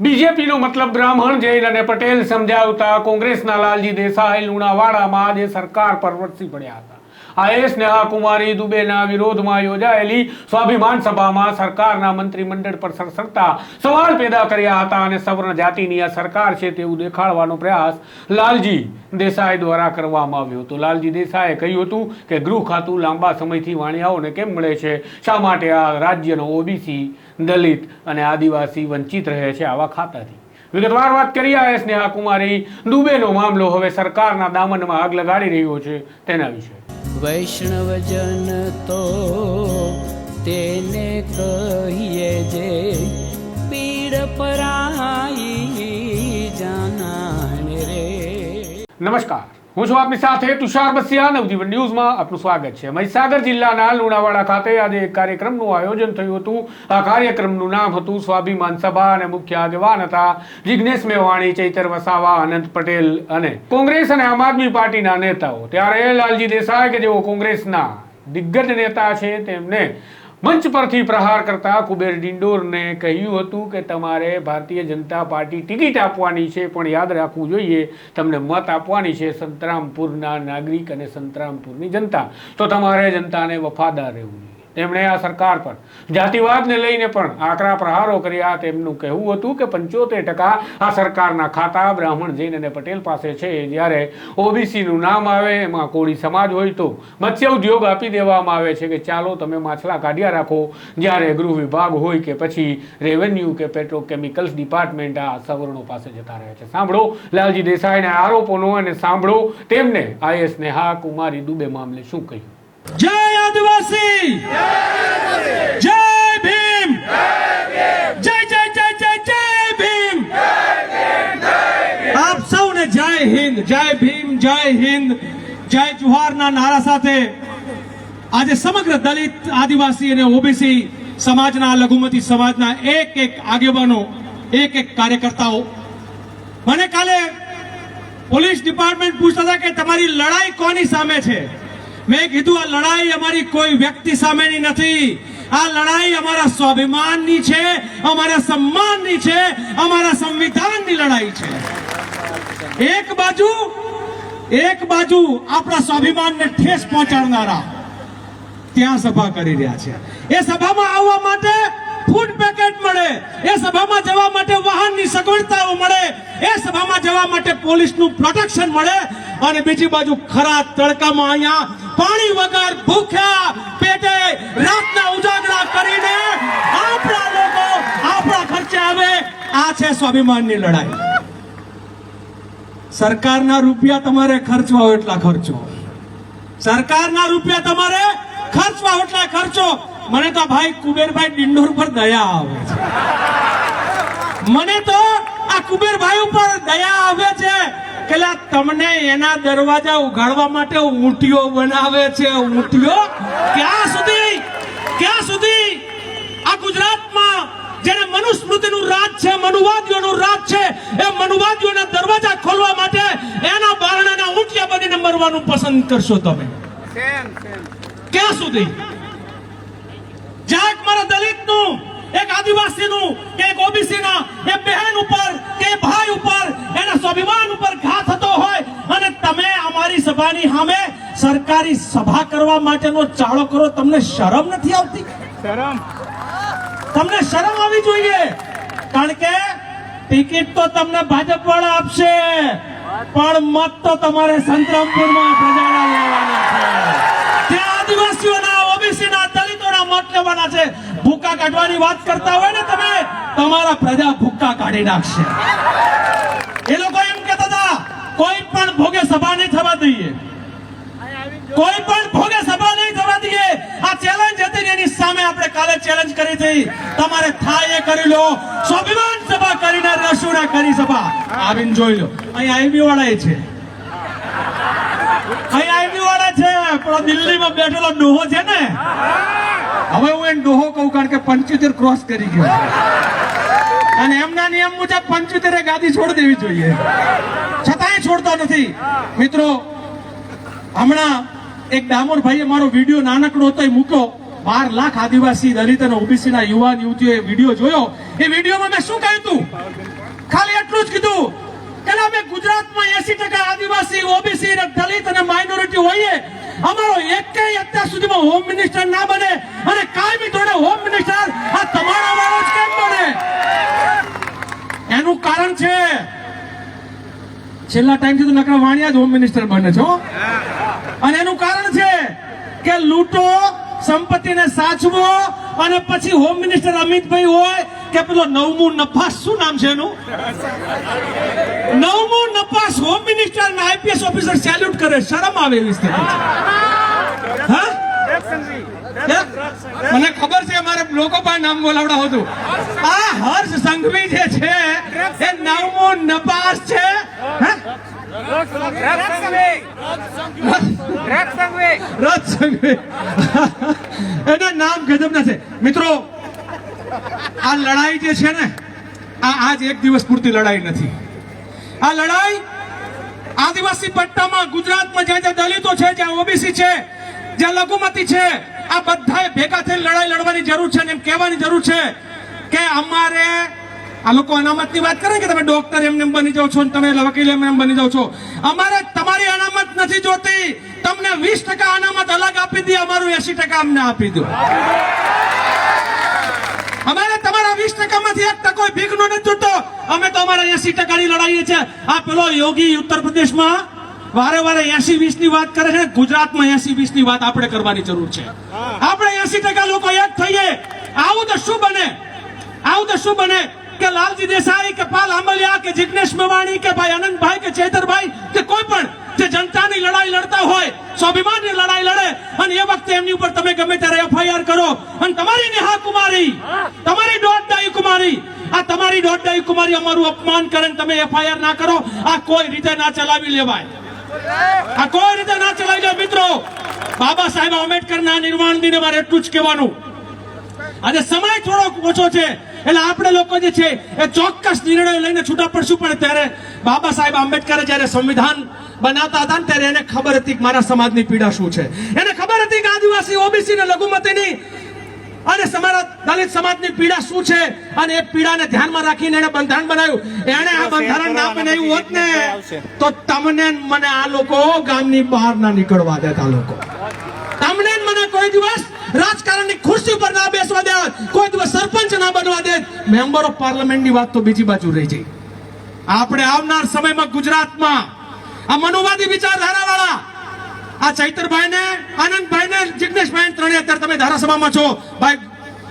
બીજેપીનો મતલબ બ્રાહ્મણ જૈન અને પટેલ સમજાવતા કોંગ્રેસના લાલજી દેસાઈ લુણાવાડામાં આજે સરકાર પર વરસી પડ્યા હતા. આઈએસ નેહા કુમારી દુબેના વિરોધમાં યોજાયેલી સ્વાભિમાન સભામાં સરકારના મંત્રીમંડળ પર સરસરતા સવાલ પેદા કર્યા હતા અને સવર્ણ જાતિની આ સરકાર છે તેવું દેખાડવાનો પ્રયાસ લાલજી દેસાઈ દ્વારા કરવામાં આવ્યો હતો. લાલજી દેસાઈએ કહ્યું હતું કે ગૃહ ખાતું લાંબા સમયથી વાણિયાઓને કેમ મળે છે? શા માટે આ રાજ્યનો ઓબીસી, દલિત અને આદિવાસી વંચિત રહે છે આવા ખાતાથી? વિગતવાર વાત કરીએ આ નેહા કુમારી દુબેનો મામલો હવે સરકારના દામનમાં આગ લગાડી રહ્યો છે તેના વિશે. વૈષ્ણવજન તો તેને કહીએ જે પીડ પરાઈ જાનાને રે. નમસ્કાર. હું છું આપની સાથે તુષાર બસિયા નવજીવન ન્યૂઝમાં આપનું સ્વાગત છે. મહીસાગર જિલ્લાના લુણાવાડા ખાતે આજે એક કાર્યક્રમનું આયોજન થયું હતું. આ કાર્યક્રમનું નામ હતું સ્વાભિમાન સભા અને મુખ્ય આગેવાન હતા જિજ્ઞેશ મેવાણી, ચૈતર વસાવા, અનંત પટેલ અને કોંગ્રેસ અને આમ આદમી પાર્ટીના નેતાઓ. ત્યારે લાલજી દેસાઈ કે જેઓ કોંગ્રેસના દિગ્ગજ નેતા છે તેમને મંચ પરથી પ્રહાર કરતા કુબેર ડિંડોરને કહ્યું હતું કે તમારે ભારતીય જનતા પાર્ટી ટિકિટ આપવાની છે, પણ યાદ રાખવું જોઈએ, તમને મત આપવાની છે સંતરામપુરના નાગરિક અને સંતરામપુરની જનતા. તો તમારે જનતાને વફાદાર રહેવું જોઈએ. તેમણે આ સરકાર પર. જાતિવાદને લઈને પણ આકરા પ્રહારો કર્યા. તેમનું કહેવું હતું કે પંચોતેર ટકા આ સરકારના ખાતા બ્રાહ્મણ જૈન અને પટેલ પાસે છે. જ્યારે ઓબીસીનું નામ આવે, એમાં કોળી સમાજ હોય તો મત્સ્ય ઉદ્યોગ આપી દેવામાં આવે છે કે ચાલો તમે માછલા કાઢ્યા રાખો. જ્યારે ગૃહ વિભાગ હોય કે પછી રેવન્યુ કે પેટ્રોકેમિકલ્સ ડિપાર્ટમેન્ટ આ સવર્ણો પાસે જતા રહે છે. સાંભળો લાલજી દેસાઈના આરોપોનો અને સાંભળો તેમને. આઈએસ નેહા કુમારી દુબે મામલે શું કહ્યું? જય આદિવાસી! જય ભીમ! જય જય જય જય જય ભીમ! આપ સૌને જય હિન્દ, જય ભીમ, જય હિન્દ, જય જુહારના નારા સાથે આજે સમગ્ર દલિત, આદિવાસી અને ઓબીસી સમાજના લઘુમતી સમાજના એક એક આગેવાનો, એક એક કાર્યકર્તાઓ. મને કાલે પોલીસ ડિપાર્ટમેન્ટ પૂછતા હતા કે તમારી લડાઈ કોની સામે છે? મેં કીધું, આ લડાઈ અમારી કોઈ વ્યક્તિ સામેની નથી. આ લડાઈ અમારા સ્વાભિમાનની છે, અમારા સન્માનની છે, અમારા સંવિધાનની લડાઈ છે. એક બાજુ એક બાજુ આપણા સ્વાભિમાનને ઠેસ પહોંચાડનારા ત્યાં સભા કરી રહ્યા છે. એ સભામાં આવવા માટે ફૂડ પેકેટ મળે, એ સભામાં જવા માટે વાહનની સગવડતાઓ મળે, એ સભામાં જવા માટે પોલીસનું પ્રોટેક્શન મળે, અને બીજી બાજુ ખરા તડકામાં અહીંયા પાણી વગર ભૂખ્યા પેટે રાતના ઉજાગરા કરીને આપણા લોકો આપણા ખર્ચે આવે. આ છે સ્વાભિમાનની લડાઈ. સરકારના રૂપિયા તમારે ખર્ચવા એટલા ખર્ચો. સરકારના રૂપિયા તમારે ખર્ચવા એટલા ખર્ચો. મને તો ભાઈ કુબેરભાઈ ડિંડોર પર દયા આવે છે. મને તો આ કુબેરભાઈ ઉપર દયા આવે છે. કે તમને એના દરવાજા ઉઘાડવા માટે ઊંટીઓ બનાવે છે. ઊંટીઓ? ક્યાં સુધી? ક્યાં સુધી? આ ગુજરાતમાં જેને મનુસ્મૃતિનું રાજ છે મનુવાદીઓનું રાજ છે એ મનુવાદીઓના દરવાજા ખોલવા માટે એના બારણાના ઊંટિયા બનીને મરવાનું પસંદ કરશો તમે. ક્યાં સુધી? જ્યાં મારા દલિતનું એક આદિવાસીનું કે એક ઓબીસીના એ બહેન ઉપર કે ભાઈ ઉપર એના સ્વાભિમાન ઉપર ઘા થતો હોય અને તમે અમારી સભાની સામે સરકારી સભા કરવા માટેનો ચાળો કરો તમને શરમ નથી આવતી? તમને શરમ આવી જોઈએ? કારણ કે ટિકિટ તો તમને ભાજપ વાળા આપશે પણ મત તો તમારે સંતરામપુરમાં પ્રજાના લેવાના છે. ત્યાં આદિવાસીઓના ઓબીસીના દલિતોના મત લેવાના છે. ભૂકા કાઢવાની વાત કરતા હોય ને તમે તમારા પ્રજા ભૂકા કાઢી નાખશે. એ લોકો એમ કહેતા હતા, કોઈ પણ ભોગે સભા નહીં થવા દઈએ. કોઈ પણ ભોગે સભા નહીં થવા દઈએ. આ ચેલેન્જ હતી એની સામે આપણે કાલે ચેલેન્જ કરી હતી. તમારે થાય એ કરી લો. સ્વાભિમાન સભા કરીને રસુડા કરી સભા. આવીને જોઈ લો. અહીં આઈબી વાળા છે. અહીં આઈબી વાળા છે, પણ દિલ્હીમાં બેઠેલો ડોહો છે ને. હવે હું એને ડોહો કહું કારણ કે પંચોતેર ક્રોસ કરી ગયો. અને એમના નિયમ મુજબ પંચોતેરે ગાદી છોડી દેવી જોઈએ. છતાંય છોડતા નથી. મિત્રો, હમણાં એક ડામોર ભાઈએ મારો વીડિયો નાનકડો હતો, એ મૂક્યો. બાર લાખ આદિવાસી દલિત અને ઓબીસી ના યુવાન યુવતીઓએ વીડિયો જોયો. એ વિડીયોમાં મેં શું કહ્યું હતું ખાલી એટલું જ કીધું કે અમે ગુજરાતમાં એસી ટકા આદિવાસી, ઓબીસી દલિત અને માઇનોરિટી હોઈએ. અમારો એક અત્યાર સુધીમાં હોમ મિનિસ્ટર ના બને. અને કાયમી ધોરણે હોમ મિનિસ્ટર આ તમારા વાળો જ કેમ એનું કારણ છે. છેલ્લા ટાઈમથી તો નકરા વાણિયા જ હોમ મિનિસ્ટર બને છો અને એનું કારણ છે કે લૂંટો સંપત્તિને સાચવો અને પછી હોમ મિનિસ્ટર અમિતભાઈ હોય કે પેલો નવમું નફાસ શું નામ છે એનું? નવમું નફાસ હોમ મિનિસ્ટર અને આઈપીએસ ઓફિસર સેલ્યુટ કરે શરમ આવે એવી સ્થિતિ હા? મને ખબર છે મારે લોકો પાસે નામ બોલાવડા હતું આ હર્ષ સંઘવી જે છે, એ નવમો નપાસ છે એના નામ ગજબના છે. મિત્રો, આ લડાઈ જે છે ને, આ આજ એક દિવસ પૂરતી લડાઈ નથી. આ લડાઈ આદિવાસી પટ્ટામાં ગુજરાતમાં જ્યાં જ્યાં દલિતો છે, જ્યાં ઓબીસી છે, જ્યાં લઘુમતી છે, આ બધાએ ભેગા થઈને લડાઈ લડવાની જરૂર છે અને એમ કહેવાની જરૂર છે. કે અમારે, આ લોકો અનામતની વાત કરે કે તમે ડોક્ટર એમને એમ બની જાઓ છો તમે વકીલ એમ એમ બની જાઓ છો? અમારે તમારી અનામત નથી જોતી. તમને વીસ ટકા અનામત અલગ આપી દે, અમારું એસી ટકા અમને આપી દો. અમારે તમારા વીસ ટકામાંથી એક ટકો ભીખ નો નથી જોતો. અમે તો અમારા એસી ટકાની લડાઈએ છે આ પેલો યોગી ઉત્તર પ્રદેશમાં વારે વારે એસી વીસની વાત કરે છે. ગુજરાતમાં એસી વીસની વાત આપણે કરવાની જરૂર છે. આપણે એસી ટકા લોકો એક થઈએ. આવું તો શું બને? આવું તો શું બને? કે લાલજી દેસાઈ કે પાલ આંબલિયા કે જિગ્નેશ મેવાણી કે ભાઈ અનંતભાઈ કે ચેતરભાઈ કે કોઈ પણ જે જનતાની લડાઈ લડતા હોય, સ્વાભિમાનની લડાઈ લડે, અને એ વખતે એમની ઉપર તમે ગમે ત્યારે એફઆઈઆર કરો. અને તમારી નેહા કુમારી, તમારી દોડદાઈ કુમારી, આ તમારી દોડદાઈ કુમારી અમારું અપમાન કરે ને તમે એફઆઈઆર ના કરો. આ કોઈ રીતે ના ચલાવી લેવાય. આ કોઈ રીતે ના ચલાવી લેવાય, મિત્રો. બાબા સાહેબ આંબેડકરના નિર્માણ દિને મારે એટલું જ કહેવાનું. આજે સમય થોડોક ઓછો છે. એટલે આપણે લોકો જે છે, એ ચોક્કસ નિર્ણયો લઈને છૂટા પડશું. પણ ત્યારે બાબા સાહેબ આંબેડકરે જ્યારે સંવિધાન બનાવતા હતા ને ત્યારે એને ખબર હતી મારા સમાજની પીડા શું છે. એને ખબર હતી કે આદિવાસી ઓબીસી ને લઘુમતીની અને સમારા દલિત સમાજની પીડા શું છે? અને એ પીડાને ધ્યાનમાં રાખીને એને બંધારણ બનાવ્યું. એણે આ બંધારણ ના બનાવ્યું હોત ને, તો તમને મને આ લોકો ગામની બહાર ના નીકળવા દેતા લોકો. તમને મને કોઈ દિવસ રાજકારણની ખુરશી પર ના બેસવા દેવા કોઈ મેમ્બર ઓફ પાર્લામેન્ટની વાત તો બીજી બાજુ રહી જઈ. આપણે આવનાર સમયમાં ગુજરાતમાં આ મનુવાદી વિચારધારા વાળા આ ચૈતરભાઈ ને આનંદભાઈ ને જિગ્નેશભાઈ ત્રણેય અત્યારે તમે ધારાસભામાં છો. ભાઈ,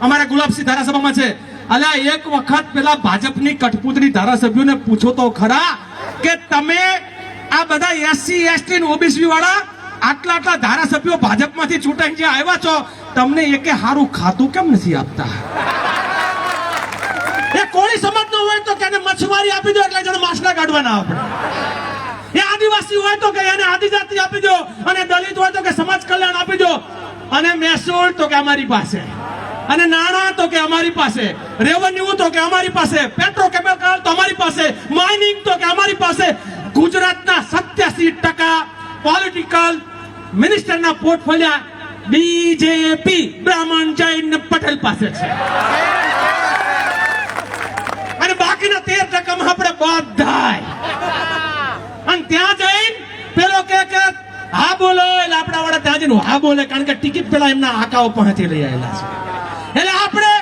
અમારા ગુલાબસિંહ ધારાસભામાં છે. અલ્યા, એક વખત પેલા ભાજપની કઠપૂતળી ધારાસભ્યોને પૂછો તો ખરા કે તમે આ બધા એસસી એસટી ને ઓબીસી વાળા આટલા આટલા ધારાસભ્યો ભાજપમાંથી ચૂંટાઈને જે આવ્યા છો, તમને એકે હારું ખાતું કેમ નથી આપતા? કોળી સમાજ નો હોય તો કે મચ્છમારી આપી દો એટલે જણ માછલા કાઢવાના આપણે. એ આદિવાસી હોય તો કે એને આદિજાતિ આપી દો અને દલિત હોય તો કે સમાજ કલ્યાણ આપી દો. અને મહેસૂલ તો કે અમારી પાસે. અને નાણાં તો કે અમારી પાસે. રેવન્યુ તો કે અમારી પાસે. પેટ્રોકેમિકલ તો અમારી પાસે. માઇનિંગ તો કે અમારી પાસે. ગુજરાતના સત્યાસી ટકા પોલિટિકલ મિનિસ્ટરના પોર્ટફોલિયા બીજેપી બ્રાહ્મણ જૈન પટેલ પાસે છે. અને બાકીના તેર ટકામાં આપણે બધાય અને ત્યાં જઈને પેલો કે કે, હા બોલો. એટલે આપણા વાળા ત્યાં જઈને હા બોલે, કારણ કે ટિકિટ પેલા એમના આકાઓ પહોંચી લઈ આવેલા છે. એટલે આપણે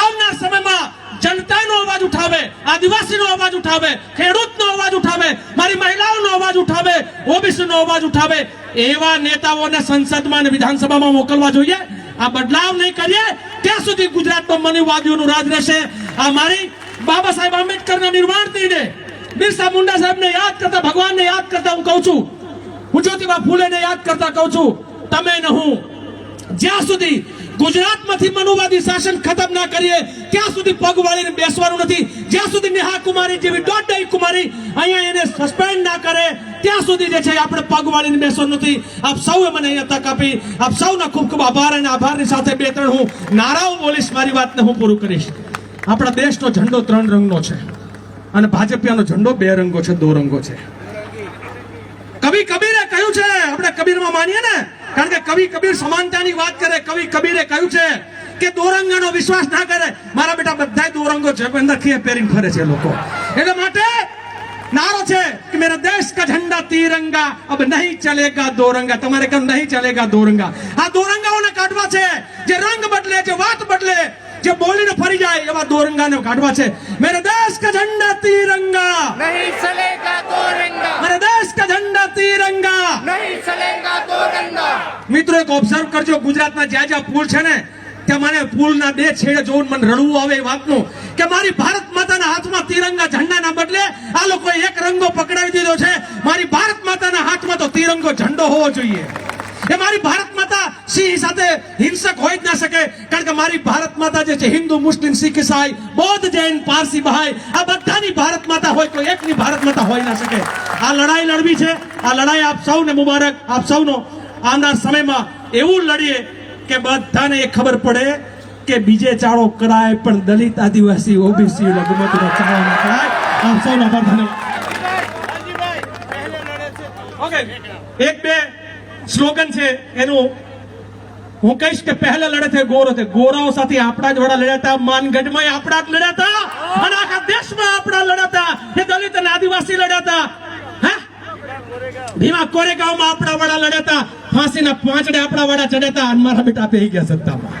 આવનાર સમયમાં જનતાનો અવાજ ઉઠાવે, આદિવાસીનો અવાજ ઉઠાવે, ખેડૂતનો અવાજ ઉઠાવે, મારી મહિલાઓનો અવાજ ઉઠાવે, ઓબીસીનો અવાજ ઉઠાવે, એવા નેતાઓને સંસદમાં અને વિધાનસભામાં મોકલવા જોઈએ. આ બદલાવ નહીં કરીએ. ત્યાં સુધી ગુજરાતમાં મનુવાદીઓનું રાજ રહેશે. આ મારી બાબા સાહેબ આંબેડકરના નિર્માણ દિને બિરસા મુંડા સાહેબને યાદ કરતા, ભગવાનને યાદ કરતા હું કહું છું, હું જ્યોતિબા ફૂલેને યાદ કરતા કહું છું, તમે ને હું જ્યાં સુધી ગુજરાતમાંથી મનુવાદી શાસન ખતમ ના કરીએ, ત્યાં સુધી પગ વાળીને બેસવાનું નથી, જ્યાં સુધી નેહા કુમારી જેવી દોઢ કુમારી અહીંયા એને સસ્પેન્ડ ના કરે, ત્યાં સુધી જે છે આપણે પગ વાળીને બેસવાનું નથી. આપ સૌએ મને અહીંયા તક આપી, આપ સૌના ખૂબ ખૂબ આભાર અને આભારની સાથે બે ત્રણ હું નારાઓ બોલીશ, મારી વાતને હું પૂરું કરીશ. આપણા દેશનો ઝંડો ત્રણ રંગનો છે. અને ભાજપિયાનો ઝંડો બે રંગો છે, દો રંગો છે. કવિ કબીરે કહ્યું છે, આપણે કબીરમાં માનીએ ને? કારણ કે કવિ કબીર સમાનતાની વાત કરે, કવિ કબીરે કહ્યું છે કે દોરંગાનો વિશ્વાસ ના કરે. મારા બેટા બધા દોરંગો છે અંદર ખીએ ફરે છે લોકો. એટલે માટે નારો છે કે મેરા દેશ કા ઝંડા તિરંગા, અબ નહીં ચલેગા દોરંગા તમારે કેમ નહીં ચલેગા દોરંગા આ દોરંગાઓને કાઢવા છે. જે રંગ બદલે, જે વાત બદલે જે બોલીને ફરી જાય એવા દોરંગાને કાઢવા છે. મેરે દેશ કા ઝંડા તિરંગા. નહીં ચલેગા દોરંગા. મેરે દેશ કા ઝંડા તિરંગા. નહીં ચલેગા દોરંગા. મિત્રો એક ઓબ્ઝર્વ કરજો ગુજરાતમાં જ્યાં જ્યાં પુલ છે ને ત્યાં મને પુલના બે છેડે જોઉં મને રડવું આવે એ વાતનું. કે મારી ભારત માતાના હાથમાં તિરંગા ઝંડાના બદલે આ લોકોએ એક રંગો પકડાવી દીધો છે. મારી ભારત માતાના હાથમાં તો તિરંગો ઝંડો હોવો જોઈએ. એ મારી ભારત માતા સિંહ સાથે હિંસક હોય જ ના શકે. કારણ કે મારી ભારત માતા જે છે હિન્દુ મુસ્લિમ શીખ ઈસાઈ બૌદ્ધ જૈન પારસી બહાઈ આ બધાની ભારત માતા હોય કોઈ એકની ભારત માતા હોય ના શકે. આ લડાઈ લડવી છે. આ લડાઈ આપ સૌને મુબારક. આપ સૌનો આવનાર સમયમાં એવું લડીએ કે બધાને એ ખબર પડે કે બીજે ચાળો કરાય પણ દલિત આદિવાસી ઓબીસી લઘુમતીનો ચાળો ના કરાય. આપ સૌનો આભાર ધન્યવાદ. ઓકે. એક બે. સ્લોગન છે, એનું હું કહીશ કે પહેલા લડત હે ગોરો છે ગોરાઓ સાથે આપણા જ વડા લડ્યા હતા, માનગઢમાં આપણા જ લડ્યા અને આખા દેશમાં આપણા લડ્યા એ દલિત અને આદિવાસી લડ્યા હતા. ભીમા કોરેગાંવમાં આપણા વડા લડ્યા હતા. ફાંસીના પાંચડે આપણા વડા ચડ્યા હતા. અને મારા બેટા આપી ગયા સત્તામાં.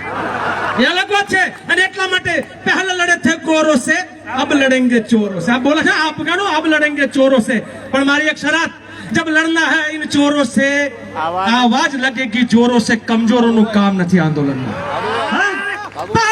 એ વાત છે. અને એટલા માટે પહેલા લડે છે, ગોરો સે અબ લડેંગે ચોરો સે આ બોલે છે, આપ ગણો અબ લડેંગે ચોરો સે પણ મારી એક શરત જબ લડના હે ઇન ચોરો સે આવાજ લગેગી જોરો સે કમજોરોનું કામ નથી આંદોલનમાં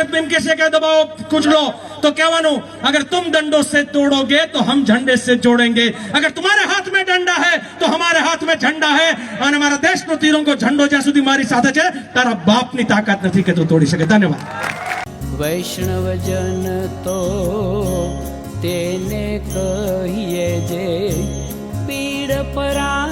આવશે તમને એમ કહેશે કે દબાવો કુચલો તો કહેવાનું અગર तुम डंडों से तोड़ोगे तो हम झंडे से जोड़ेंगे अगर तुम्हारे हाथ में डंडा है तो हमारे हाथ में झंडा है અને મારા દેશનો તિરંગો ઝંડો જ્યાં સુધી મારી સાથે છે તારા બાપની તાકાત નથી કે તું તોડી શકે ધન્યવાદ વૈષ્ણવજન તો તેને કહીએ જે પીડ પરા